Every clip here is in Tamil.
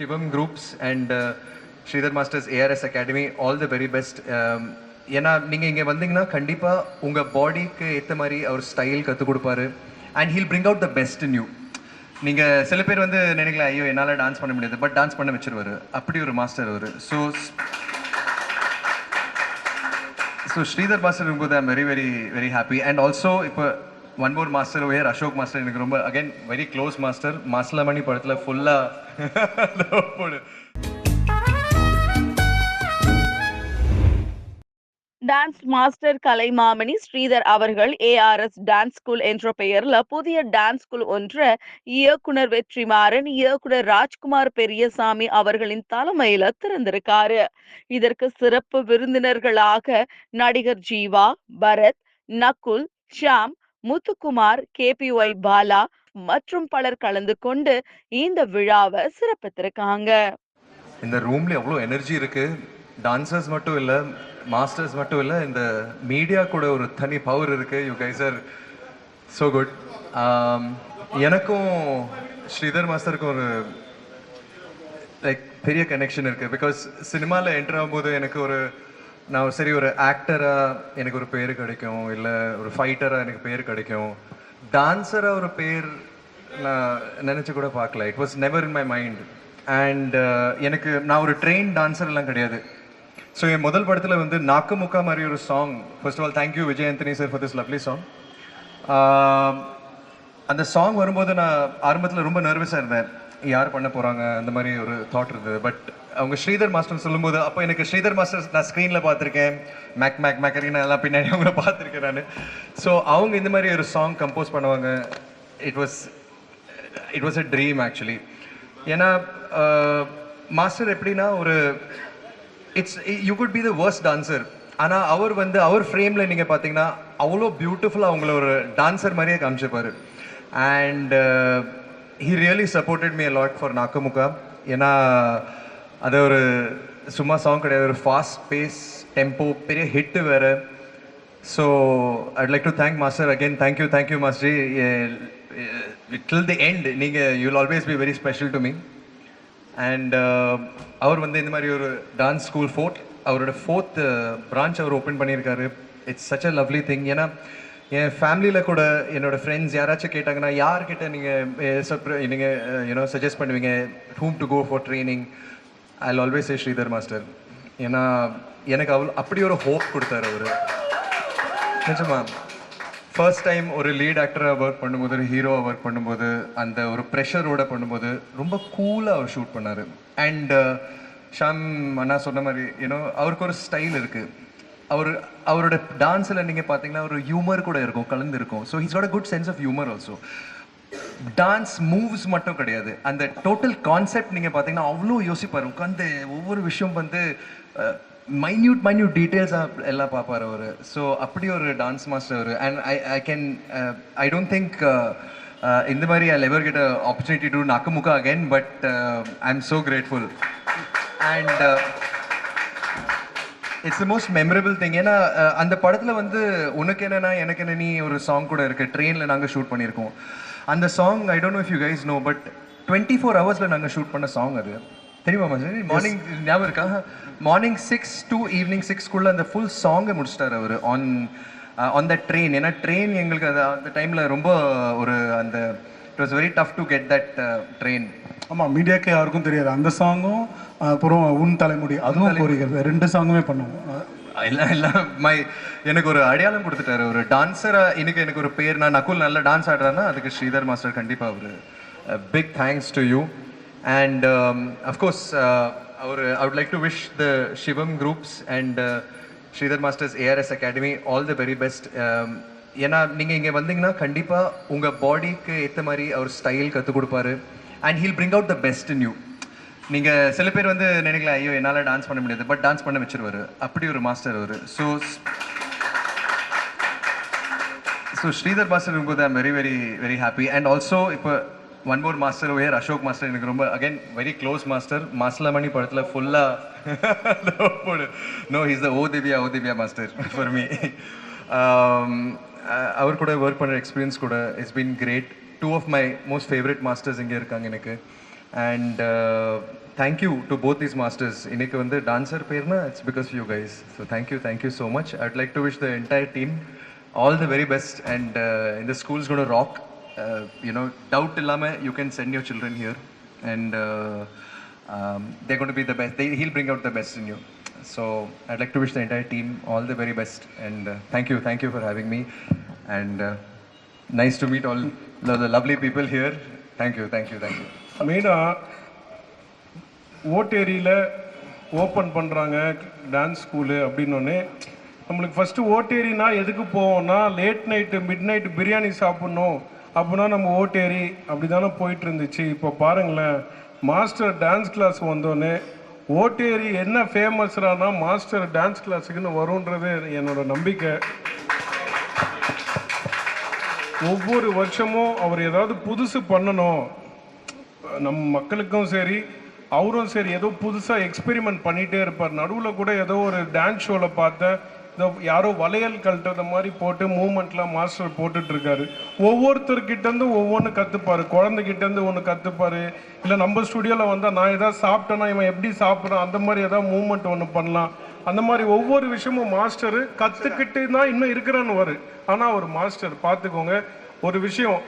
Shivam Groups and uh, Sridhar Masters ARS Academy, all the very best. Um, ஏன்னா நீங்கள் இங்கே வந்தீங்கன்னா கண்டிப்பாக உங்கள் பாடிக்கு ஏற்ற மாதிரி அவர் ஸ்டைல் கற்றுக் கொடுப்பாரு. And he'll bring out the best new நீங்கள் சில பேர் வந்து நினைக்கலாம் ஐயோ என்னால் டான்ஸ் பண்ண முடியாது. பட் டான்ஸ் பண்ண வச்சிருவாரு. அப்படி ஒரு மாஸ்டர் அவர். ஸோ ஸோ ஸ்ரீதர் மாஸ்டர் இருக்கும்போது I'm very very very happy and also இப்போ one more master where Ashok master எனக்கு ரொம்ப again very close master Masilamani படத்தில் ஃபுல்லாக டான்ஸ் மாஸ்டர் கலைமாமணி ஸ்ரீதர் அவர்கள் ஏஆர்எஸ் டான்ஸ் ஸ்கூல் என்ற பெயரில் புதிய டான்ஸ் ஸ்கூல் ஒன்ற இயக்குனர் வெற்றிமாறன் இயக்குனர் ராஜ்குமார் பெரியசாமி அவர்களின் தலைமையில திறந்திருக்காரு. இதற்கு சிறப்பு விருந்தினர்களாக நடிகர் ஜீவா பரத் நகுல் ஷாம் முத்துக்குமார் கேபிஒய் பாலா மற்றும் பலர் கலந்து கொண்டு இந்த விழாவை சிறப்பித்திருக்காங்க. இந்த ரூமில் எவ்வளோ எனர்ஜி இருக்குது டான்சர்ஸ் மட்டும் இல்லை மாஸ்டர்ஸ் மட்டும் இல்லை இந்த மீடியா கூட ஒரு தனி பவர் இருக்குது you guys are so good எனக்கும் ஸ்ரீதர் மாஸ்டருக்கும் ஒரு லைக் பெரிய கனெக்ஷன் இருக்குது பிகாஸ் சினிமாவில் என்டர் ஆகும்போது எனக்கு ஒரு நான் ஒரு சரி ஒரு ஆக்டராக எனக்கு ஒரு பேர் கிடைக்கும் இல்லை ஒரு ஃபைட்டராக எனக்கு பேர் கிடைக்கும். டான்ஸராக ஒரு பேர் நான் நினச்சி கூட பார்க்கல. It was never in my mind and எனக்கு நான் ஒரு ட்ரெயின் டான்ஸர் எல்லாம் கிடையாது. ஸோ என் முதல் படத்தில் வந்து நாக்கு முக்கா மாதிரி ஒரு song first of all thank you Vijay Antony sir for this lovely song அந்த சாங் வரும்போது நான் ஆரம்பத்தில் ரொம்ப நர்வஸாக இருந்தேன். யார் பண்ண போகிறாங்க அந்த மாதிரி ஒரு தாட் இருந்தது. பட் அவங்க ஸ்ரீதர் மாஸ்டர் சொல்லும்போது அப்போ எனக்கு ஸ்ரீதர் மாஸ்டர் நான் ஸ்க்ரீனில் பார்த்துருக்கேன். மேக் மேக் மேக்கரின்னு எல்லாம் பின்னாடி அவங்கள பார்த்துருக்கேன் நான். ஸோ அவங்க இந்த மாதிரி ஒரு சாங் கம்போஸ் பண்ணுவாங்க. It was it was a dream actually ஏன்னா மாஸ்டர் எப்படின்னா ஒரு it's you could be the worst dancer ஆனால் அவர் வந்து அவர் ஃப்ரேமில் நீங்கள் பார்த்தீங்கன்னா அவ்வளோ பியூட்டிஃபுல்லாக அவங்கள ஒரு டான்சர் மாதிரியே காமிச்சிருப்பார். And he really supported me lot for Nakkamukka ஏன்னா அது ஒரு சும்மா சாங் கிடையாது ஒரு ஃபாஸ்ட் பேஸ் டெம்போ பெரிய ஹிட்டு வேறு. So I'd like to thank master again thank you thank you master till the end நீங்கள் you always be very special to me and அவர் வந்து இந்த மாதிரி ஒரு டான்ஸ் ஸ்கூல் ஃபோர்த் அவரோட ஃபோர்த் பிரான்ச் அவர் ஓப்பன் பண்ணியிருக்காரு. It's such a lovely thing ஏன்னா என் ஃபேமிலியில் கூட என்னோட ஃப்ரெண்ட்ஸ் யாராச்சும் கேட்டாங்கன்னா யார்கிட்ட நீங்கள் நீங்கள் யூனோ சஜஸ்ட் பண்ணுவீங்க? Whom to go for training I always a Sridhar master ஏன்னா எனக்கு அவ்வளோ அப்படி ஒரு ஹோப் கொடுத்தாரு அவர். நிஜமா. ஃபர்ஸ்ட் டைம் ஒரு லீட் ஆக்டராக ஒர்க் பண்ணும்போது ஒரு ஹீரோவாக ஒர்க் பண்ணும்போது அந்த ஒரு ப்ரெஷரோட பண்ணும்போது ரொம்ப கூலாக அவர் ஷூட் பண்ணார். அண்ட் ஷாம் அண்ணா சொன்ன மாதிரி ஏன்னோ அவருக்கு ஒரு ஸ்டைல் இருக்குது அவர் அவரோட டான்ஸில் நீங்கள் பார்த்தீங்கன்னா ஒரு ஹியூமர் கூட இருக்கும் கலந்து இருக்கும் so he's got a good sense of humour also dance moves மட்டும் கிடையாது. அந்த டோட்டல் கான்செப்ட் நீங்கள் பார்த்தீங்கன்னா அவ்வளோ யோசிப்பார். உட்காந்து ஒவ்வொரு விஷயம் வந்து மைன்யூட் மைன்யூட் டீட்டெயில்ஸாக எல்லாம் பார்ப்பார் அவர். ஸோ அப்படி ஒரு dance master our. And I I can I don't think இந்த மாதிரி I never get opportunity to Nakkumukka again but I am so grateful and it's the most memorable thing ஏன்னா அந்த படத்தில் வந்து உனக்கு என்னன்னா எனக்கு என்ன நீ ஒரு சாங் கூட இருக்கு. ட்ரெயினில் நாங்கள் ஷூட் பண்ணியிருக்கோம். அந்த song I don't know if you guys know but twenty four ஹவர்ஸில் நாங்கள் ஷூட் பண்ண சாங் அது. தெரியுமா மச்சான் மார்னிங் ஞாபகம் இருக்கா? மார்னிங் சிக்ஸ் டு ஈவினிங் சிக்ஸ்க்குள்ளே அந்த ஃபுல் சாங்கை முடிச்சிட்டார் அவர் ஆன் ஆன் த ட்ரெயின் ஏன்னா ட்ரெயின் எங்களுக்கு அது அந்த டைமில் ரொம்ப ஒரு அந்த it was very tough to get that train ஆமாம் மீடியாக்கு யாருக்கும் தெரியாது. அந்த சாங்கும் அப்புறம் உன் தலைமுடி அதுவும் கோரிக்கிறது ரெண்டு சாங்குமே பண்ணுவோம். எல்லாம் எல்லாம் மை எனக்கு ஒரு அடையாளம் கொடுத்துட்டாரு. ஒரு டான்ஸரா இன்னைக்கு எனக்கு ஒரு பேர் நான் நகுல் நல்ல டான்ஸ் ஆடுறான்னா அதுக்கு ஸ்ரீதர் மாஸ்டர் கண்டிப்பாக அவர். Big thanks to you and of course our I would like to wish the Sivam groups and Sridhar masters ARS academy all the very best ஏன்னா நீங்கள் இங்கே வந்தீங்கன்னா கண்டிப்பாக உங்கள் பாடிக்கு ஏற்ற மாதிரி அவர் ஸ்டைல் கற்றுக் கொடுப்பாரு. And he'll bring out the best new நீங்கள் சில பேர் வந்து நினைக்கலாம் ஐயோ என்னால் டான்ஸ் பண்ண முடியாது. பட் டான்ஸ் பண்ண வச்சிருவார். அப்படி ஒரு மாஸ்டர் அவர். ஸோ ஸோ ஸ்ரீதர் மாஸ்டர் இருக்கும்போது I'm very very very happy and also இப்போ one more master where Ashok master எனக்கு ரொம்ப again very close master Masilamani படத்தில் ஃபுல்லாக போடு. No is the oh Divya oh Divya master for me அவர் கூட ஒர்க் பண்ணுற எக்ஸ்பீரியன்ஸ் கூட it's been great two of my most favourite masters இங்கே இருக்காங்க எனக்கு. And thank you to both these masters இன்னைக்கு வந்து டான்சர் பேர்னா it's because you guys so thank you thank you so much I'd like to wish the entire team all the very best and இந்த ஸ்கூல்ஸ் கூட ராக் யூனோ டவுட் இல்லாமல் you can send your children here and there going to be the best. They, he'll bring out the best in you. So i'd like to wish the entire team all the very best and uh, thank you thank you for having me and uh, nice to meet all the, the lovely people here thank you thank you thank you மெயினாக ஓட்டேரியில் ஓப்பன் பண்ணுறாங்க டான்ஸ் ஸ்கூலு அப்படின்னோடனே நம்மளுக்கு ஃபஸ்ட்டு ஓட்டேரினா எதுக்கு போவோம்னா late night midnight biryani சாப்பிட்ணும் அப்படின்னா நம்ம ஓட்டேரி அப்படி தானே போயிட்டு இருந்துச்சு இப்போ பாருங்களேன் மாஸ்டர் டான்ஸ் கிளாஸ் வந்தோடனே ஓட்டேரி என்ன ஃபேமஸ்ரானா மாஸ்டர் டான்ஸ் கிளாஸுக்குன்னு வரும்ன்றது என்னோட நம்பிக்கை. ஒவ்வொரு வருஷமும் அவர் ஏதாவது புதுசு பண்ணணும். நம் மக்களுக்கும் சரி அவரும் சரி ஏதோ புதுசாக எக்ஸ்பெரிமெண்ட் பண்ணிகிட்டே இருப்பார். நடுவில் கூட ஏதோ ஒரு டான்ஸ் ஷோவில் பார்த்தேன் யாரோ வளையல் கழட்டுறத மாதிரி போட்டு மூமெண்ட்லாம் மாஸ்டர் போட்டுட்டு இருக்காரு ஒவ்வொருத்தர்கிட்டேருந்து ஒவ்வொன்று கற்றுப்பாரு குழந்தைகிட்டேருந்து ஒன்று கற்றுப்பார் இல்லை நம்ம ஸ்டுடியோவில் வந்தால் நான் எதாவது சாப்பிட்டேன்னா இவன் எப்படி சாப்பிட்றான்? அந்த மாதிரி எதாவது மூமெண்ட் ஒன்று பண்ணலாம். அந்த மாதிரி ஒவ்வொரு விஷயமும் மாஸ்டர் கற்றுக்கிட்டு தான் இன்னும் இருக்கிறான்னு வரு ஆனால் அவர் மாஸ்டர் பார்த்துக்கோங்க ஒரு விஷயம்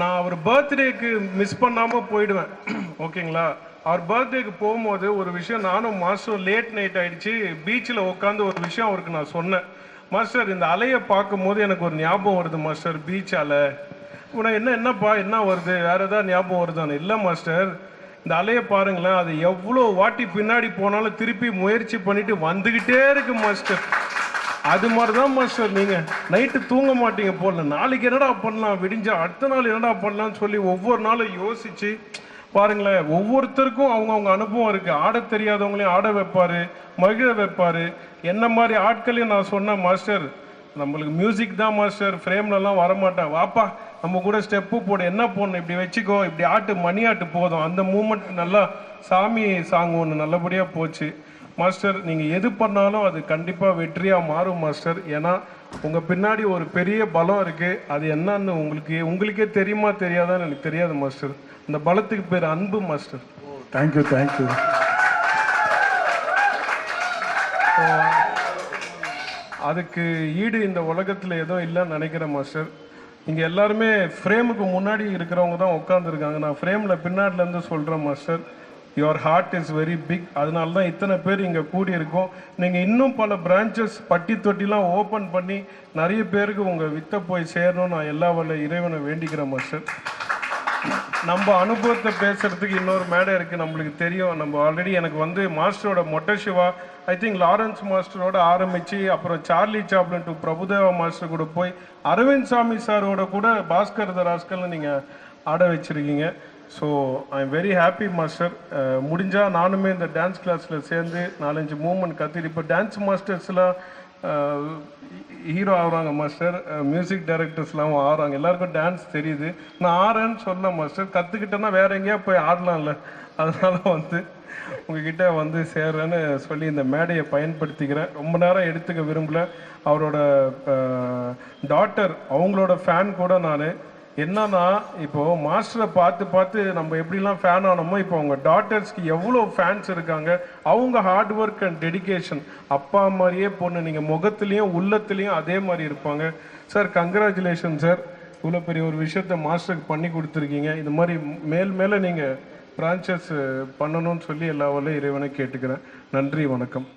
நான் அவர் பர்த்டேக்கு மிஸ் பண்ணாமல் போயிடுவேன். ஓகேங்களா அவர் பர்த்டேக்கு போகும்போது ஒரு விஷயம் நானும் மாஸ்டர் லேட் நைட் ஆயிடுச்சு. பீச்சில் உட்காந்து ஒரு விஷயம் அவருக்கு நான் சொன்னேன். மாஸ்டர் இந்த அலையை பார்க்கும்போது எனக்கு ஒரு ஞாபகம் வருது மாஸ்டர் பீச் அலை உன என்ன என்னப்பா என்ன வருது? வேற ஏதாவது ஞாபகம் வருதான்னு? இல்லை மாஸ்டர் இந்த அலையை பாருங்களேன் அது எவ்வளோ வாட்டி பின்னாடி போனாலும் திருப்பி முயற்சி பண்ணிட்டு வந்துக்கிட்டே இருக்கு மாஸ்டர் அது மாதிரி தான் மாஸ்டர் நீங்கள் நைட்டு தூங்க மாட்டீங்க போடல நாளைக்கு என்னடா பண்ணலாம்? விடிஞ்சா அடுத்த நாள் என்னடா பண்ணலாம்னு சொல்லி ஒவ்வொரு நாளும் யோசிச்சு பாருங்களேன் ஒவ்வொருத்தருக்கும் அவங்கவுங்க அனுபவம் இருக்குது ஆட தெரியாதவங்களையும் ஆட வைப்பார் மகிழ வைப்பார். என்ன மாதிரி ஆட்களையும் நான் சொன்னேன் மாஸ்டர் நம்மளுக்கு மியூசிக் தான் மாஸ்டர் ஃப்ரேம்லலாம் வரமாட்டேன் வாப்பா நம்ம கூட ஸ்டெப்பு போடு. என்ன போடணும்? இப்படி வச்சுக்கோ. இப்படி ஆட்டு மணி ஆட்டு போதும். அந்த மூமெண்ட் நல்லா சாமி சாங் ஒன்று நல்லபடியாக போச்சு. மாஸ்டர் நீங்கள் எது பண்ணாலும் அது கண்டிப்பாக வெற்றியாக மாறும் மாஸ்டர். ஏன்னா உங்கள் பின்னாடி ஒரு பெரிய பலம் இருக்குது அது என்னன்னு உங்களுக்கு உங்களுக்கே தெரியுமா தெரியாதான்னு எனக்கு தெரியாது மாஸ்டர் அந்த பலத்துக்கு பேர் அன்பு மாஸ்டர் தேங்க்யூ தேங்க்யூ அதுக்கு ஈடு இந்த உலகத்தில் எதுவும் இல்லைன்னு நினைக்கிறேன் மாஸ்டர் இங்கே எல்லாருமே ஃப்ரேமுக்கு முன்னாடி இருக்கிறவங்க தான் உட்காந்துருக்காங்க நான் ஃப்ரேமில் பின்னாடிலேருந்து சொல்கிறேன் master your heart is very big அதனால தான் இத்தனை பேர் இங்கே கூடியிருக்கோம். நீங்கள் இன்னும் பல பிரான்ச்சஸ் பட்டி தொட்டிலாம் ஓப்பன் பண்ணி நிறைய பேருக்கு உங்கள் வித்தை போய் சேரணும்னு நான் எல்லா வல்ல இறைவனை வேண்டிக்கிறேன் மாஸ்டர் நம்ம அனுபவத்தை பேசுறதுக்கு இன்னொரு மேடை இருக்குது நம்மளுக்கு தெரியும். நம்ம ஆல்ரெடி எனக்கு வந்து மாஸ்டரோட மொட்டை சிவா ஐ திங்க் லாரன்ஸ் மாஸ்டரோட ஆரம்பித்து அப்புறம் Charlie Chaplin to Prabhudeva master கூட போய் அரவிந்த் சாமி சாரோட கூட பாஸ்கர் தராஸ்கர்னு நீங்கள் ஆட வச்சிருக்கீங்க. So I am very happy master முடிஞ்சால் நானுமே இந்த டான்ஸ் கிளாஸில் சேர்ந்து நாலஞ்சு மூமெண்ட் கற்றுட்டு இப்போ டான்ஸ் மாஸ்டர்ஸ்லாம் ஹீரோ ஆகிறாங்க மாஸ்டர் மியூசிக் டைரக்டர்ஸ்லாம் ஆடுறாங்க எல்லாருக்கும் டான்ஸ் தெரியுது. நான் ஆடுறேன்னு சொல்ல மாஸ்டர் கற்றுக்கிட்டேன்னா வேற எங்கேயா போய் ஆடலாம்ல. அதனால வந்து உங்ககிட்ட வந்து சேர்றேன்னு சொல்லி இந்த மேடையை பயன்படுத்திக்கிறேன். ரொம்ப நேரம் எடுத்துக்க விரும்பல. அவரோட uh, டாட்டர் அவங்களோட ஃபேன் கூட நான். என்னன்னா இப்போ மாஸ்டரை பார்த்து பார்த்து நம்ம எப்படிலாம் ஃபேன் ஆனோமோ இப்போ அவங்க டாட்டர்ஸ்க்கு எவ்வளோ ஃபேன்ஸ் இருக்காங்க அவங்க ஹார்ட் ஒர்க் அண்ட் டெடிகேஷன் அப்பா மாதிரியே பொண்ணு நீங்கள் முகத்துலேயும் உள்ளத்துலேயும் அதே மாதிரி இருப்பாங்க. சார் கங்க்ராச்சுலேஷன் சார் இவ்வளோ பெரிய ஒரு விஷயத்த மாஸ்டருக்கு பண்ணி கொடுத்துருக்கீங்க. இது மாதிரி மேல் மேலே நீங்கள் பிரான்ச்சஸ் பண்ணணும்னு சொல்லி எல்லா வரலையும் இறைவனை கேட்டுக்கிறேன். நன்றி வணக்கம்.